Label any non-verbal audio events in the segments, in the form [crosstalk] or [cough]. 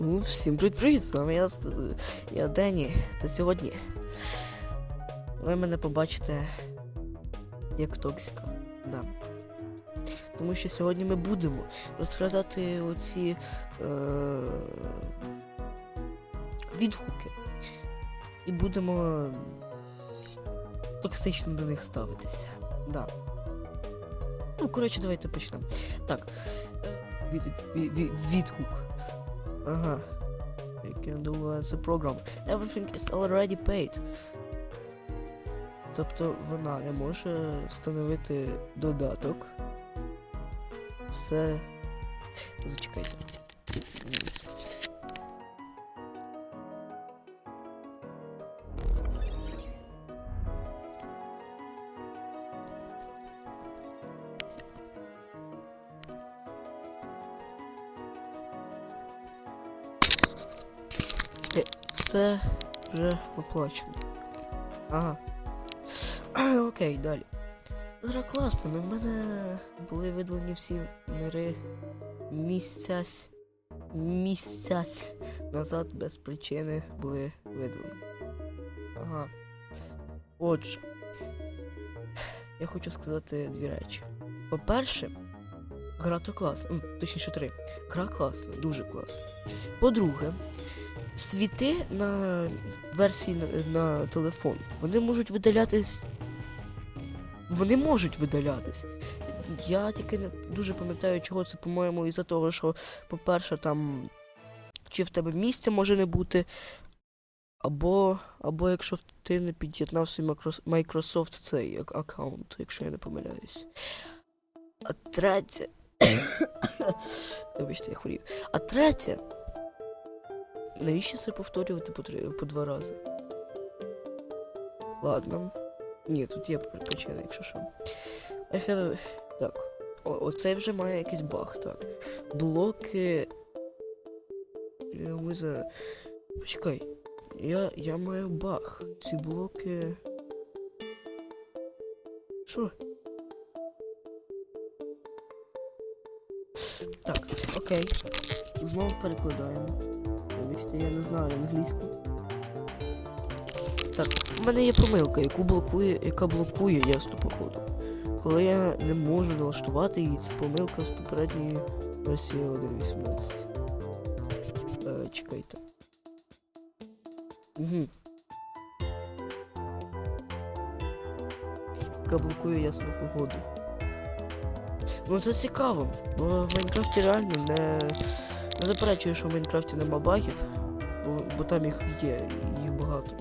Ну, всім привіт-привіт, з вами я, я Дені. Та сьогодні ви мене побачите як Токсика. Да. Тому що сьогодні ми будемо розглядати оці е- відгуки. І будемо токсично до них ставитися. Да. Ну, коротше, давайте почнемо. Так. е, Від, від, від, відгук. Ага. You can do as a program. Everything is already paid. Тобто вона не може встановити додаток. Все. Зачекайте. Все вже оплачено. Ага. [clears throat] Окей, далі. Гра класна, в мене були видалені всі мири місяць. Місяць назад без причини були видалені. Ага. Отже, я хочу сказати дві речі. По-перше, гра то класна. Точніше три. Гра класна, дуже класна. По-друге, світи на версії на, на телефон, вони можуть видалятись. Вони можуть видалятись. Я тільки не дуже пам'ятаю, чого це, по-моєму, із-за того, що, по-перше, там чи в тебе місця може не бути, або, або якщо ти не під'єднав свій Microsoft цей ак- аккаунт, якщо я не помиляюсь. А третє. [coughs] Вибачте, я хворів. А третє. Навіщо це повторювати по, три, по два рази? Ладно. Ні, тут є причина, якщо що. Have... Так. О, оцей вже має якийсь баг, так. Блоки. Я. Почекай. Я, я маю баг. Ці блоки. Що? Так, окей. Знову перекладаємо. Вибачте, я не знаю англійську. Так, у мене є помилка, яку блокує, яка блокує ясно походу. Коли я не можу налаштувати її, це помилка з попередньої версії 1.18. Е, чекайте. Угу. Яка блокує ясну погоду. Ну це цікаво, бо в Майнкрафті реально не, не заперечую, що в Майнкрафті нема багів, бо, бо там їх є, їх багато.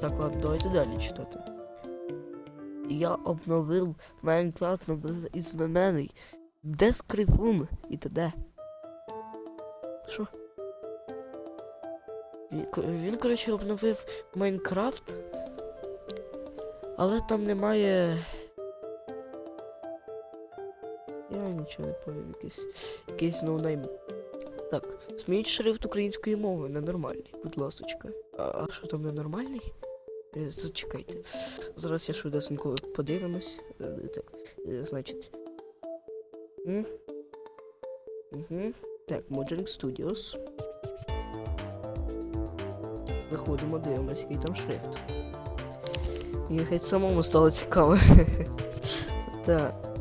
Так, ладно, давайте далі читати. Я обновив Майнкрафт із змінений. Де скрипун і т.д. Що? Він, він, коротше, обновив Майнкрафт, але там немає. Я нічого не пам'ятаю, якийсь, якийсь ноунейм. Так, змініть шрифт української мови на нормальний, будь ласочка. А, що там ненормальний? Е, Зачекайте. Зараз я швидесенько подивимось. Е, Так, е, значить. Угу. Так, Mojang Studios. Заходимо, дивимось, який там шрифт. Мені геть самому стало цікаво. [laughs] Так.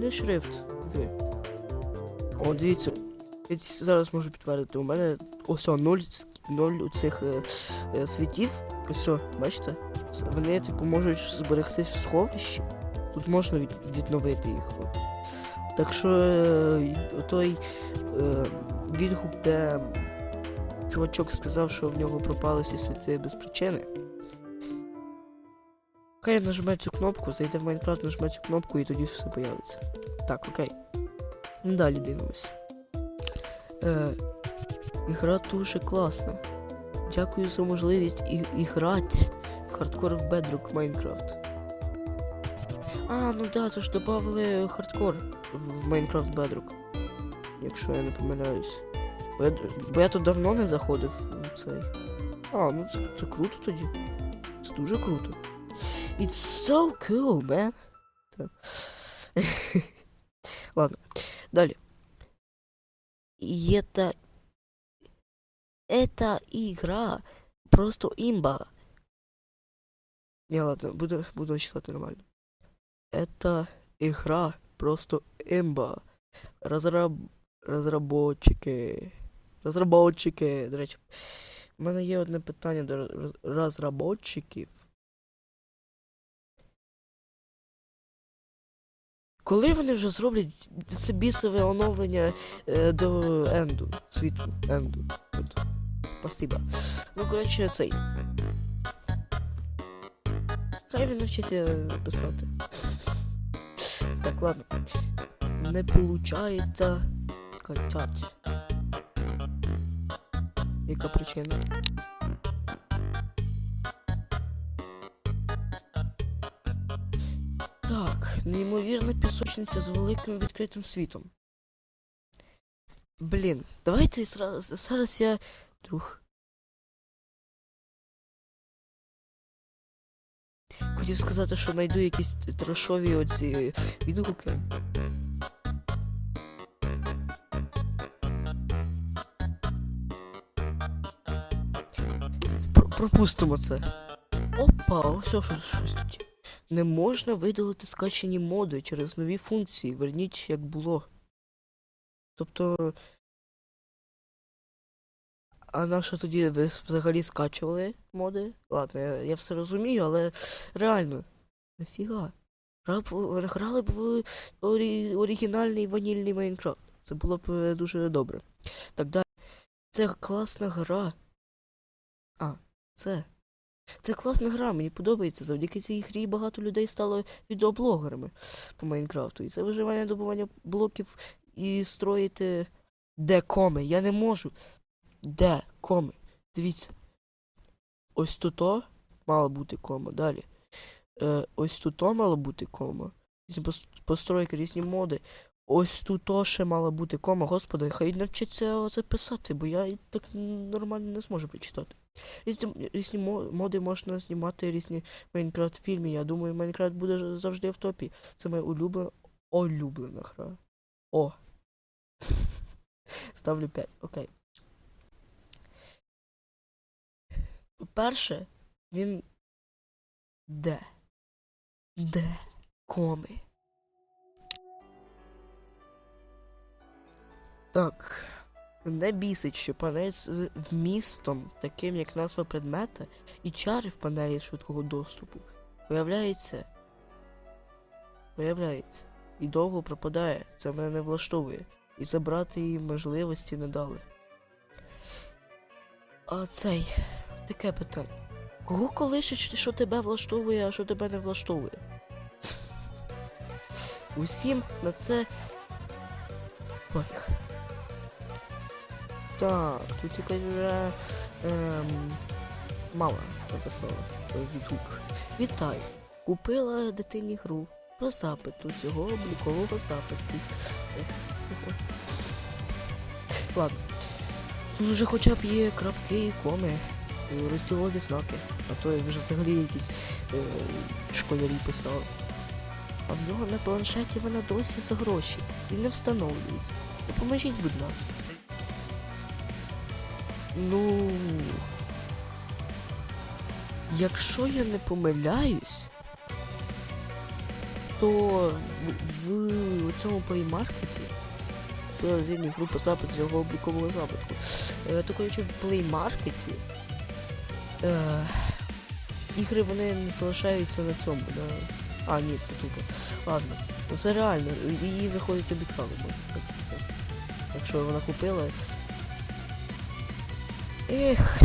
Нормальний шрифт? Ви. О, дивіться. Я зараз можу підтвердити. У мене ось о, нуль у цих е, е, світів. Ось бачите? Вони, типу, можуть зберегтись в сховищі. Тут можна від, відновити їх. Так що е, той е, відгук, де чувачок сказав, що в нього пропали всі світи без причини. Хай нажме цю кнопку, зайде в Майнкрафт, нажме цю кнопку і тоді все появиться. Так, окей. Далі дивимось. Е, ігра дуже класна. Дякую за можливість і, і грати в хардкор в Bedrock Minecraft. А, ну да, це ж додали хардкор в Minecraft Bedrock. Якщо я не помиляюсь. Бо я, бо я тут давно не заходив в цей. А, ну це, це круто тоді. Це дуже круто. It's so cool, man. Так. Ладно. Далі. И это... Эта игра просто имба. Не, ладно, буду, буду читать нормально. Это игра просто имба. Разраб... Разработчики. Розробочики. До речі, в мене є одне питання до роз- Коли вони вже зроблять це бісове оновлення е, до енду, світу, енду. От. Спасибо. Ну, коротше, цей. Хай він навчиться писати. Так, ладно. Не получається скачать. Яка причина? Так, неймовірна пісочниця з великим відкритим світом. Блін, давайте зараз я. Друг. Хотів сказати, що знайду якісь трешові оці відгуки. Пропустимо це. Опа, ось що, щось тут. Не можна видалити скачені моди через нові функції. Верніть як було. Тобто. А на тоді ви взагалі скачували моди? Ладно, я, я все розумію, але реально. Нафіга. Грали б в орі, оригінальний ванільний Майнкрафт. Це було б е, дуже добре. Так далі. Це класна гра. А, це. Це класна гра, мені подобається. Завдяки цій грі багато людей стало відеоблогерами по Майнкрафту. І це виживання добування блоків і строїти де коми. Я не можу. Де коми? Дивіться. Ось тут мала бути кома. Далі. Е, ось тут мала бути кома. Постройки, різні моди. Ось тут ще мала бути кома. Господи, хай навчиться оце писати, бо я так нормально не зможу прочитати. Різні, різні моди можна знімати, різні Майнкрафт фільми. Я думаю, Майнкрафт буде завжди в топі. Це моя улюблена, улюблена гра. О. [laughs] Ставлю 5. Окей. По-перше, він. Де? Де? Коми. Так. Мене бісить, що панель з вмістом, таким як назва предмета, і чари в панелі швидкого доступу. Виявляється. Виявляється. І довго пропадає. Це мене не влаштовує. І забрати її можливості не дали. А цей. Таке питання. Кого колишить, що тебе влаштовує, а що тебе не влаштовує? Усім на це пофіг. Так, тут якась вже ем, мама написала відгук. Вітаю! Купила дитині гру по запиту цього облікового запиту. Ладно. Тут вже хоча б є крапки і коми, розділові знаки, а то я вже взагалі якісь е, школярі писали. А в нього на планшеті вона досі за гроші і не встановлюється. Допоможіть, будь ласка. Ну. Якщо я не помиляюсь, то в, в цьому плеймаркеті магазині група запит з його облікового запитку. Е, то коротше в плеймаркеті е, ігри вони не залишаються на цьому, на. А, ні, це тупо. Ладно. Ну це реально, її виходить обікрали, можна так сказати. Якщо вона купила. Ех,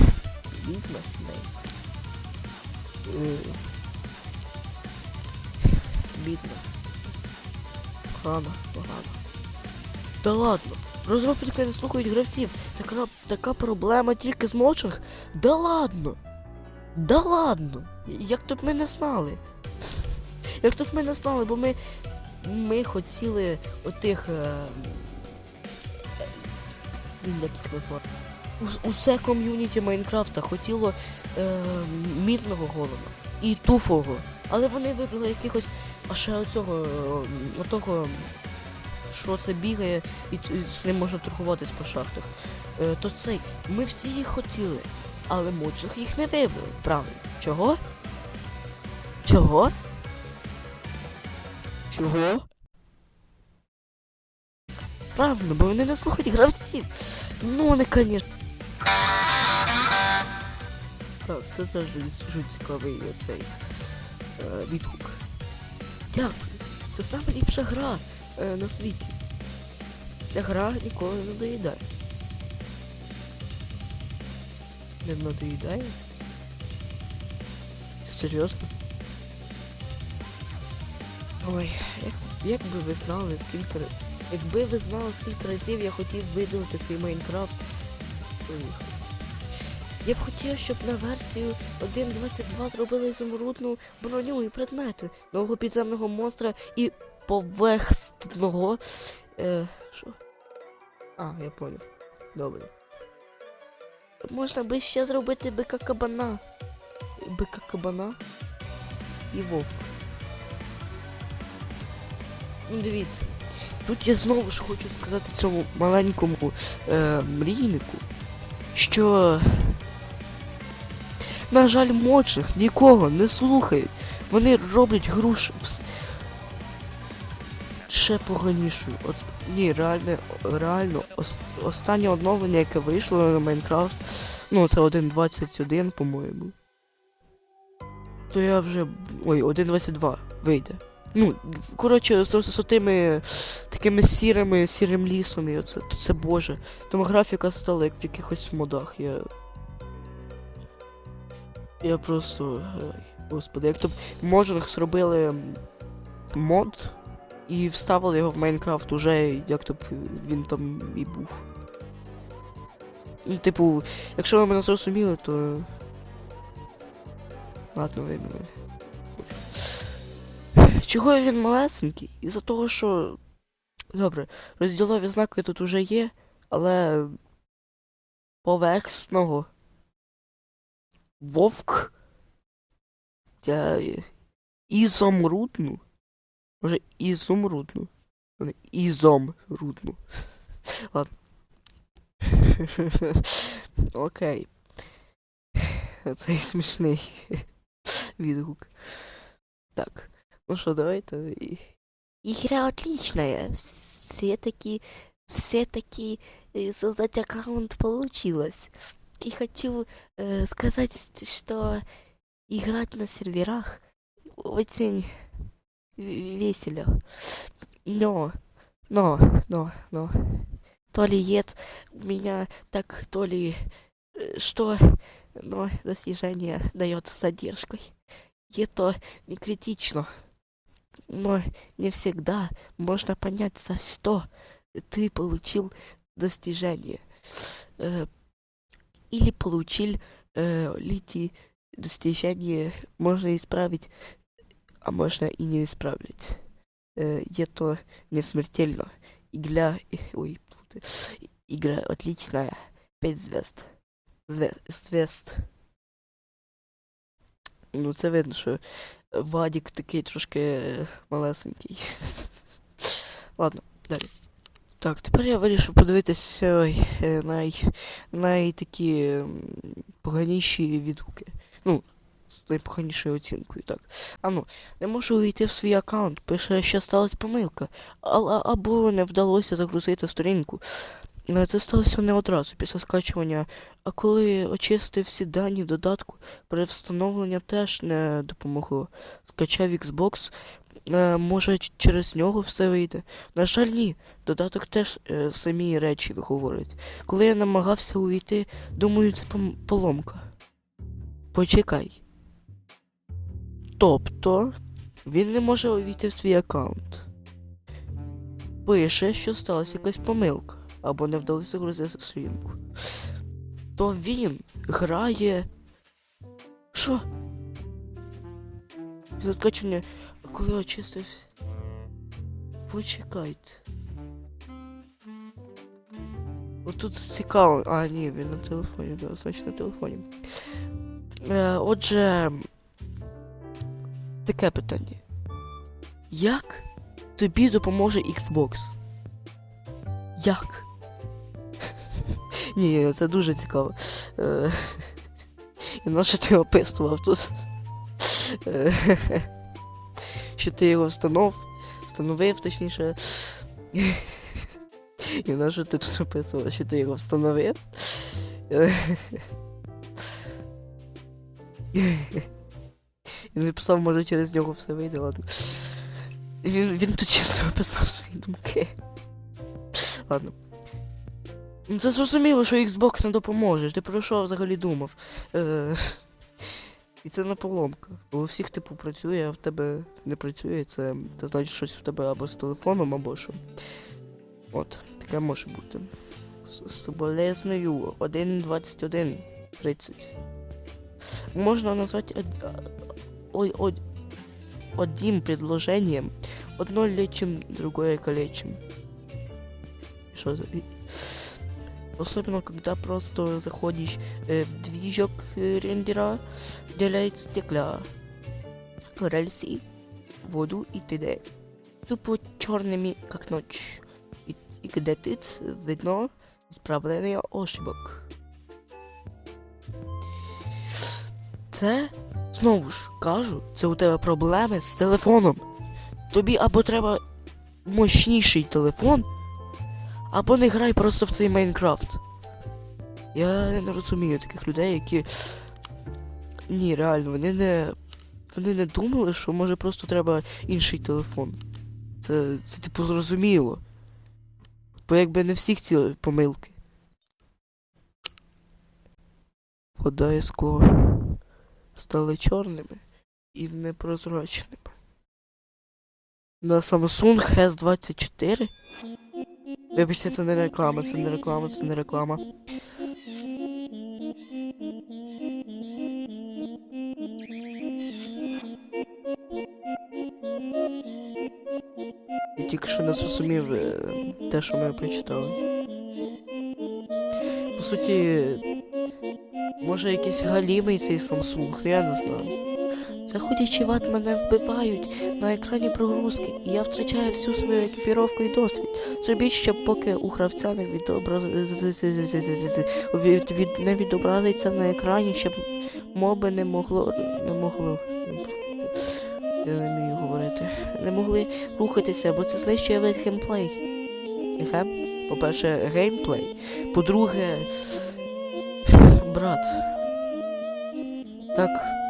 відьма Снейк. Е, Бідна. Погано, погано. Та ладно. Розробники не слухають гравців. Така, проблема тільки з мочах. Да ладно. Да ладно. Як тут ми не знали? Як тут ми не знали, бо ми. Ми хотіли отих. Е, він як їх назвати? Ус- усе ком'юніті Майнкрафта хотіло е, мідного голема і туфового. Але вони вибрали якихось, а ще оцього, е, отого, що це бігає і, і з ним можна торгуватись по шахтах. Е, то цей, ми всі їх хотіли, але мочих їх не вибрали. Правильно. Чого? Чого? Чого? Правильно, бо вони не слухають гравців. Ну, вони, конечно. Так, це теж цікавий оцей е, відгук. Дякую. Це саме ліпша гра е, на світі. Ця гра ніколи не доїдає. Не надоїдає? Це серйозно? Ой, як, як би ви знали, скільки. Якби ви знали, скільки разів я хотів видалити цей Майнкрафт. Я б хотів, щоб на версію 1.22 зробили ізумрудну броню і предмети, нового підземного монстра і поверхностного. Е, що? А, я поняв. Добре. Можна би ще зробити бика кабана. Бика кабана і вовк. Ну дивіться. Тут я знову ж хочу сказати цьому маленькому е, мрійнику, що, на жаль, мочних нікого не слухають. Вони роблять гру ш- вс- ще поганішою. От ні, реально, реально, ос- останнє оновлення, яке вийшло на Майнкрафт, ну це 1.21, по-моєму. То я вже. Ой, 1.22 вийде. Ну, коротше, з, з, з тими такими сірими, сірим лісом, і оце, це боже. Там графіка стала як в якихось модах. Я. Я просто. Господи, як то можних зробили мод і вставили його в Майнкрафт уже, як то б він там і був. Ну, типу, якщо ви мене зрозуміли, то. Ладно, ви. Чого він малесенький? Із-за того, що. Добре, розділові знаки тут уже є, але. Поверхного. Вовк. Я... Ізомрудну. Може, ізумрудну. Ізомрудну. Ладно. [laughs] [laughs] Окей. Цей смішний [laughs] відгук. Так. Ну что, давайте. Игра отличная. Все-таки, все-таки э, создать аккаунт получилось. И хочу э, сказать, что играть на серверах очень весело. Но, но, но, но, то ли нет у меня, так то ли э, что, но достижение дается задержкой. И это не критично. Но не всегда можно понять, за что ты получил достижение. Э, или получил э, ты достижение можно исправить, а можно и не исправить. Э, это не смертельно. Игра, ой, игра отличная. Пять. Звезд. звезд. Ну, це видно, що Вадік такий трошки е, малесенький. [laughs] Ладно, далі. Так, тепер я вирішив подивитися ой, е, най, най такі поганіші відгуки. Ну, з найпоганішою оцінкою, так. А ну, не можу увійти в свій аккаунт, пише, що сталася помилка, а, а- або не вдалося загрузити сторінку. Е, Це сталося не одразу після скачування, а коли очистив всі дані в додатку, перевстановлення теж не допомогло. Скачав Xbox, е, може через нього все вийде. На жаль, ні. Додаток теж е, самі речі говорить. Коли я намагався увійти, думаю, це поломка. Почекай. Тобто, він не може увійти в свій аккаунт. Пише, що сталася якась помилка, або не вдалося грузити сторінку. То він грає. Що? Скачування, коли очистив. Почекайте. Отут цікаво. А, ні, він на телефоні, значить на телефоні. Е, отже. Таке питання. Як тобі допоможе Xbox? Як? Ні, це дуже цікаво. Е, І на що ти описував тут? Е, Що ти його встанов, встановив, точніше. І на що ти тут описував, що ти його встановив? Е, Він написав, може через нього все вийде, ладно. Він, він тут чесно описав свої думки. Ладно. Ну це зрозуміло, що Xbox не допоможе. Ти про що взагалі думав? Е, і це не поломка. Бо у всіх типу працює, а в тебе не працює, це, це значить щось в тебе або з телефоном, або що. От, таке може бути. Соболезною 1.21.30. Можно назвать од- а, ой, од- одним предложением. Одно лечим, другое калечим. Что за... и- Особенно, когда просто заходишь э, в движок э, рендера, делает стекла, рельсы, воду и т.д. Тупо черными, как ночь. И, и где тут видно исправление ошибок. Це, знову ж кажу, це у тебе проблеми з телефоном. Тобі або треба мощніший телефон, або не грай просто в цей Майнкрафт. Я не розумію таких людей, які. Ні, реально, вони не. Вони не думали, що може просто треба інший телефон. Це, це типу зрозуміло. Бо якби не всіх ці помилки. Вода і скло стали чорними і непрозрачними. На Samsung S24. Вибачте, це не реклама, це не реклама, це не реклама. Я тільки що не зрозумів е, те, що ми прочитали. По суті, може якийсь галімий цей Samsung, я не знаю. Заходячи в ад, мене вбивають на екрані прогрузки, і я втрачаю всю свою екіпіровку і досвід. Зробіть, щоб поки у гравця не відобраз... від... від... не відобразиться на екрані, щоб моби не могло. не могло. Я не вмію говорити. Не могли рухатися, бо це знищує весь геймплей. Гейм? По-перше, геймплей. По-друге, брат. Так.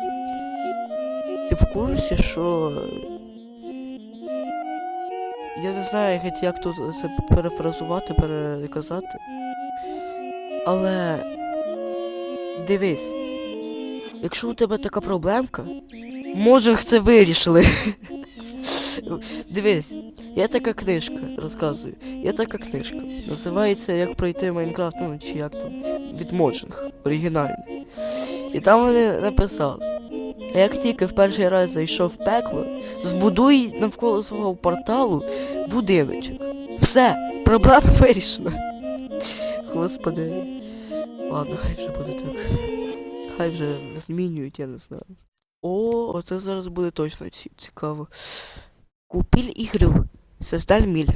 Ти в курсі, що. Я не знаю, як тут це перефразувати, переказати. Але. Дивись. Якщо у тебе така проблемка, може це вирішили. [laughs] Дивись, є така книжка, розказую. Є така книжка. Називається Як пройти Майнкрафт, ну чи як там. Від Моджинг, оригінальний. І там вони написали. Як тільки в перший раз зайшов в пекло, збудуй навколо свого порталу будиночок. Все, проблема вирішена. Господи. Ладно, хай вже буде так. Хай вже змінюють, я не знаю. О, оце зараз буде точно цікаво. Купил игру. Создал миль.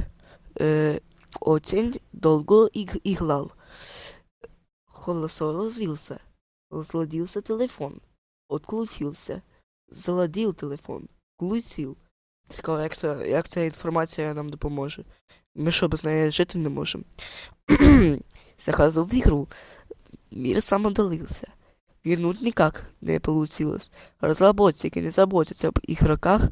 Э, очень долго иг- играл. Хорошо развился. Разладился телефон. Отключился. Заладил телефон. Включил. Цікаво, як, це, як ця інформація нам допоможе. Ми що, без неї жити не можемо. [clears throat] Заходил в игру. Мир сам удалился. Вернуть никак не получилось. Разработчики не заботятся об игроках,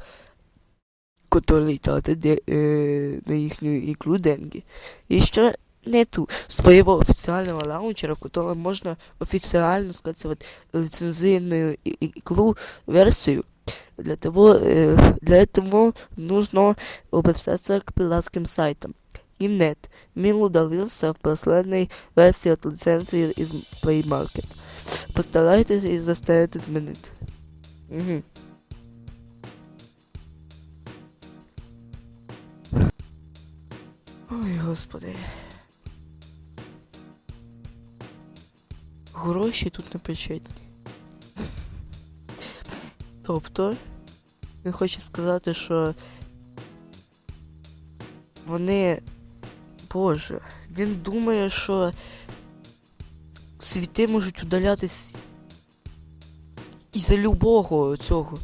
которые тратят э, на их игру деньги. Еще нету своего официального лаунчера, в котором можно официально скачивать и- игру версию. Для того, э, для этого нужно обращаться к пиратским сайтам. И нет, мир удалился в последней версии от лицензии из Play Market. Постарайтесь и заставить изменить. Угу. Ой, господи. Гроші тут не причетні. Тобто, він хоче сказати, що вони. Боже, він думає, що світи можуть удалятись із-за любого цього.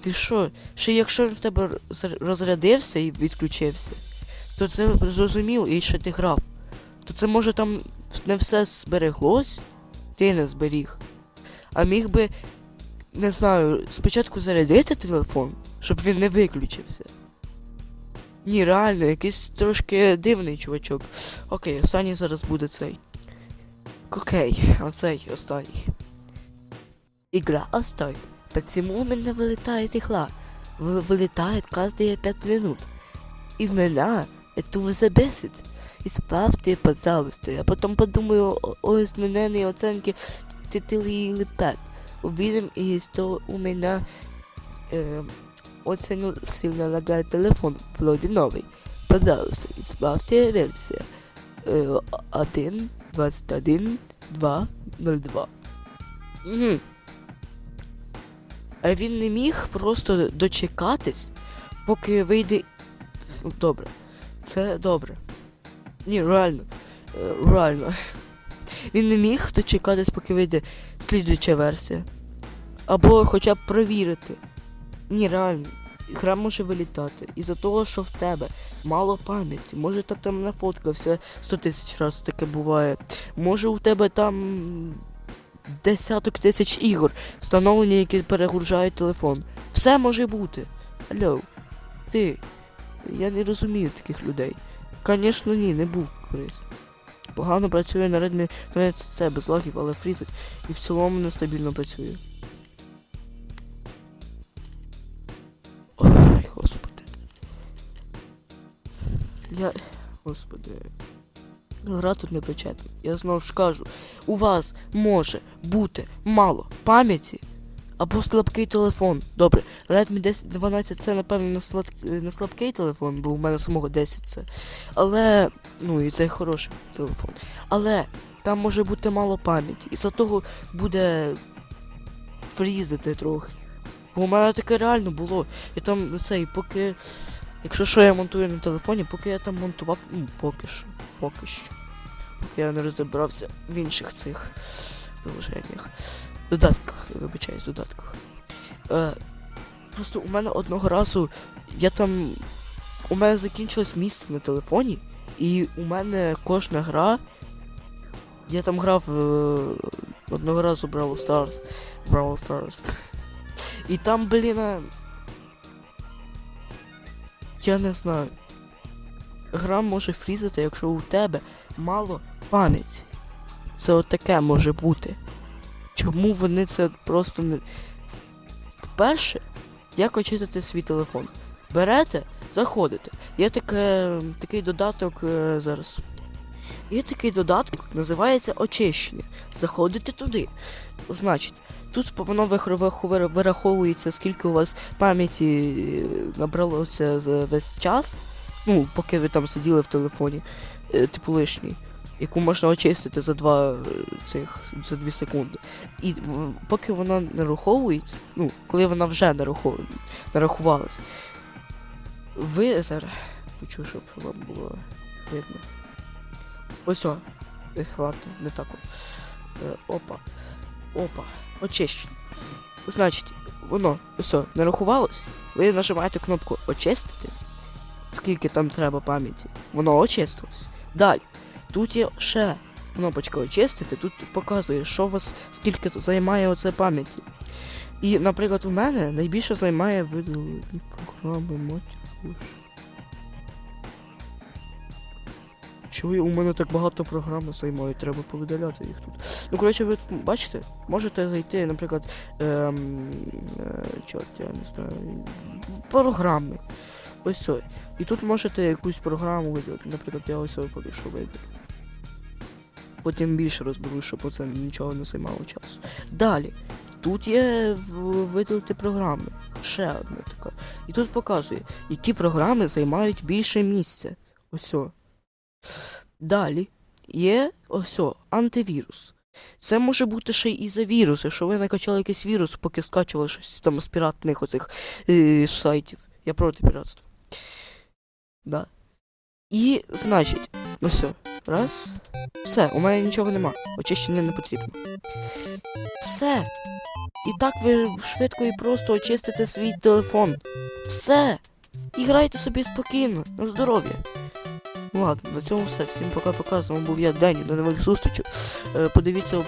Ти що? Ще якщо він в тебе роз- розрядився і відключився, то це зрозуміло, і ще ти грав. То це може там не все збереглось, ти не зберіг. А міг би, не знаю, спочатку зарядити телефон, щоб він не виключився. Ні, реально, якийсь трошки дивний чувачок. Окей, останній зараз буде цей. Окей, оцей останній. Игра отстой. Почему у меня вылетает игра? Вы- Вылетает каждые пять минут. И меня это уже бесит. Исправьте, пожалуйста. Я потом подумаю о, о изменении оценки 4 или 5. Увидим, и что у меня э, очень сильно лагает телефон, вроде новый. Пожалуйста, исправьте версию. Э, 1, 21, 2, 02. Угу. А він не міг просто дочекатись, поки вийде. Ну, Добре. Це добре. Ні, реально. Е, Реально. Він не міг дочекатись, поки вийде слідуюча версія. Або хоча б провірити. Ні, реально. Гра може вилітати. Із-за того, що в тебе мало пам'яті. Може та там нафоткався 100 тисяч разів таке буває. Може у тебе там десяток тисяч ігор встановлені, які перегружають телефон. Все може бути. Алло, ти. Я не розумію таких людей. Звісно, ні, не був корисно. Погано працює на Redmi 13C без лагів, але фрізить і в цілому нестабільно працює. Ой, господи. Я. Господи. Гра тут не печетна. Я знову ж кажу, у вас може бути мало пам'яті або слабкий телефон. Добре, Redmi 10 12 це, напевно, не, слад... не слабкий телефон, бо у мене самого 10 це. Але. Ну і це хороший телефон. Але там може бути мало пам'яті. І за того буде фрізити трохи. Бо у мене таке реально було. І там цей, поки. Якщо що я монтую на телефоні, поки я там монтував, ну, поки що. Поки що. Поки я не розібрався в інших цих приложеннях. Додатках, вибачаюсь, додатках. Е, просто у мене одного разу я там. У мене закінчилось місце на телефоні, і у мене кожна гра. Я там грав е, одного разу Brawl Stars. Brawl Stars. І там, блін. е, Я не знаю. Гра може фрізати, якщо у тебе мало пам'яті. Це отаке може бути. Чому вони це просто не. По-перше, як очистити свій телефон? Берете, заходите. Є таке, такий додаток е, зараз. Є такий додаток, називається очищення. Заходите туди. Значить, тут воно вираховується, скільки у вас пам'яті е, набралося за весь час. Ну, поки ви там сиділи в телефоні, е, типу лишній, яку можна очистити за два е, цих за дві секунди. І поки вона нараховується, ну, коли вона вже нарахов... нарахувалась, ви зараз. Хочу, щоб вам було видно. Ось о. Ладно, не так. Е, опа. Опа. Очищення. Значить, воно ось нарахувалось. Ви нажимаєте кнопку очистити. Скільки там треба пам'яті. Воно очистилось. Далі. Тут є ще кнопочка очистити, тут показує, що у вас скільки займає оце пам'яті. І, наприклад, у мене найбільше займає видалені програми матір. Чого у мене так багато програм займають, треба повидаляти їх тут. Ну, коротше, ви бачите, можете зайти, наприклад, ем, е, чорт, я не знаю, в програми. Ось ось. І тут можете якусь програму видалити. Наприклад, я ось що видалю. Потім більше розберу, щоб оце нічого не займало часу. Далі. Тут є в- видалити програми. Ще одна така. І тут показує, які програми займають більше місця. Ось. Далі є ось антивірус. Це може бути ще й із-за вірусу, що ви накачали якийсь вірус, поки скачували щось там з піратних оцих е, сайтів. Я проти піратства. Да. І, значить, все. Раз. Все, у мене нічого нема. Очищення не потрібно. Все. І так ви швидко і просто очистите свій телефон. Все. І грайте собі спокійно, на здоров'я. Ну ладно, на цьому все. Всім пока-пока. З вами був я Дені. До нових зустрічей. Е, Подивіться